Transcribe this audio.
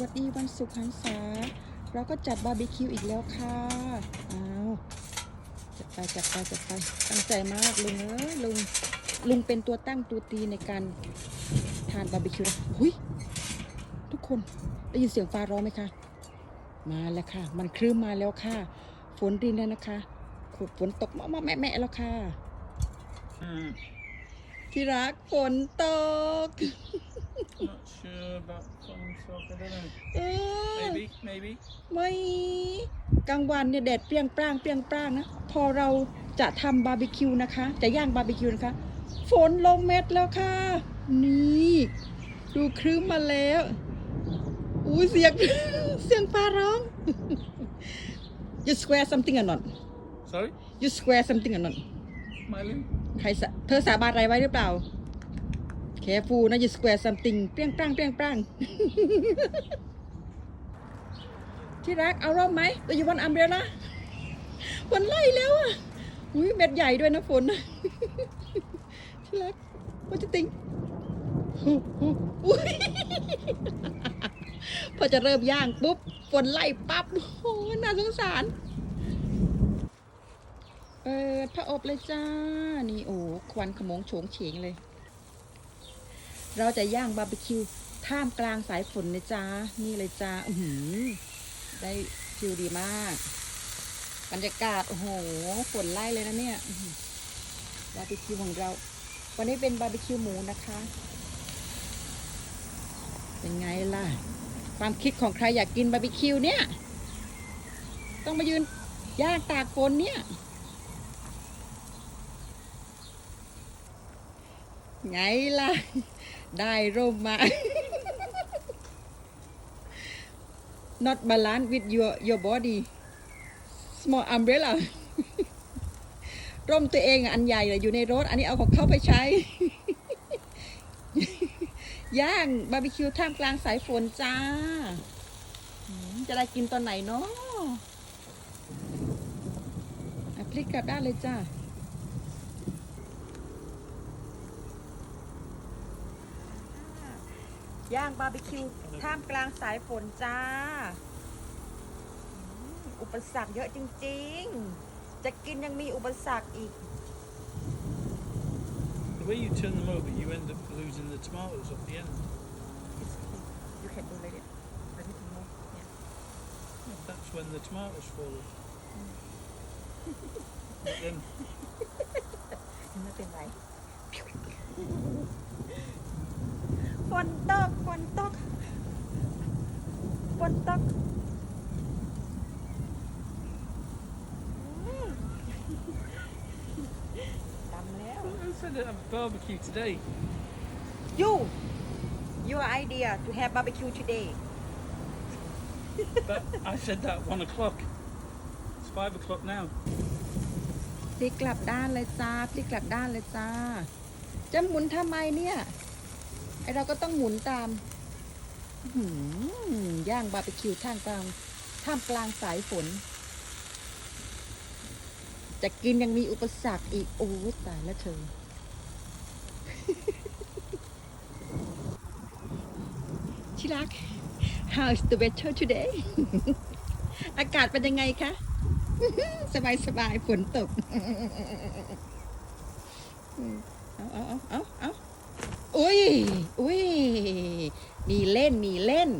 วัสดีวันศุกร์หันษาเราก็จัดบาร์บีคิวอีกแล้วค่ะ อ้าวจัดไปจัดไปจัดไปตั้งใจมากลุงเอ้ยลุงลุงเป็นตัวตั้งตัวตีในการทานบาร์บีคิวนะหุยทุกคนได้ยินเสียงฟ้าร้องไหมคะ มาแล้วค่ะ มันครึ้มมาแล้วค่ะ ฝนดินแล้วนะคะฝนตกมาแม่แม่แล้วค่ะ Hmm, ที่รักฝนตก not sure about falling stock. I don't know. เออ Maybe, maybe. ไม่กลางวันเนี่ยแดดเปรี้ยงปร้างเปรี้ยงปร้างนะ พอเราจะทำบาร์บีคิวนะคะ จะย่างบาร์บีคิวนะคะ ฝนลงเม็ดแล้วค่ะ นี่ ดูครึ้มมาแล้วอู้เสียง เสียงฟ้าร้อง you square something or not Sorry, you square something or not smiling. ใครสะเธอสาบานอะไรไว้หรือเปล่า careful นะ you square something เปรี้ยงปร้างเปรี้ยงปร้างที่รักเอาร่มไหมเราอยู่บนอัมเบรล่าฝนไล่แล้วอะอุ้ยเม็ดใหญ่ด้วยนะฝนที่รักว่าจะติงอุ๊ยพอจะเริ่มย่างปุ๊บฝนไล่ปั๊บโอ้น่าสงสาร เปิดผ้าอบเลยจ้า นี่โอ้ควันขมงโฉงเฉงเลย เราจะย่างบาร์บีคิวท่ามกลางสายฝนเลยจ้า นี่เลยจ้าอือหือได้ฟิลดีมาก บรรยากาศ โอ้โห ฝนไล่เลยนะเนี่ยบาร์บีคิวของเรา วันนี้เป็นบาร์บีคิวหมูนะคะ เป็นไงล่ะ ความคิดของใครอยากกินบาร์บีคิวเนี่ย ต้องมายืนย่างตากฝนเนี่ย ไงล่ะ ได้ร่มมา not balance with your your body small umbrella ร่มตัวเองอะอันใหญ่เลยอยู่ในรถ อันนี้เอาของเข้าไปใช้ ย่างบาร์บีคิวท่ามกลางสายฝนจ้า จะได้กินตอนไหนเนาะอะพลิกกลับด้านเลยจ้า ย่างบาร์บีคิวท่ามกลางสายฝนจ้าอืมอุปสรรคเยอะจริง ๆ จะกินยังมีอุปสรรคอีก The way you turn them over, you end up losing the tomatoes at the end. you can do like it a little more yeah That's when the tomatoes fall off. But then ไม่เป็นไร ฝนตก ฝนตก ฝ นตกอืมดำแล้ว who said to have barbecue today? you your idea to have barbecue today But I said that one o'clock. It's five o'clock now. พลิกกลับด้านเลยจ้าพลิกกลับด้านเลยจ้า จะหมุนทำไมเนี่ย ไอเราก็ต้องหมุนตามอื้อหือ ย่างบาร์บีคิวท่ามกลางท่ามกลางสายฝน จะกินยังมีอุปสรรคอีก โอ้ตายแล้วเธอ ชิรัก How is the weather today อากาศเป็นยังไงคะ สบายสบายฝนตก เอาเอาเอาเอาเอาอุ้ยอุ้ย มีเล่นมีเล่น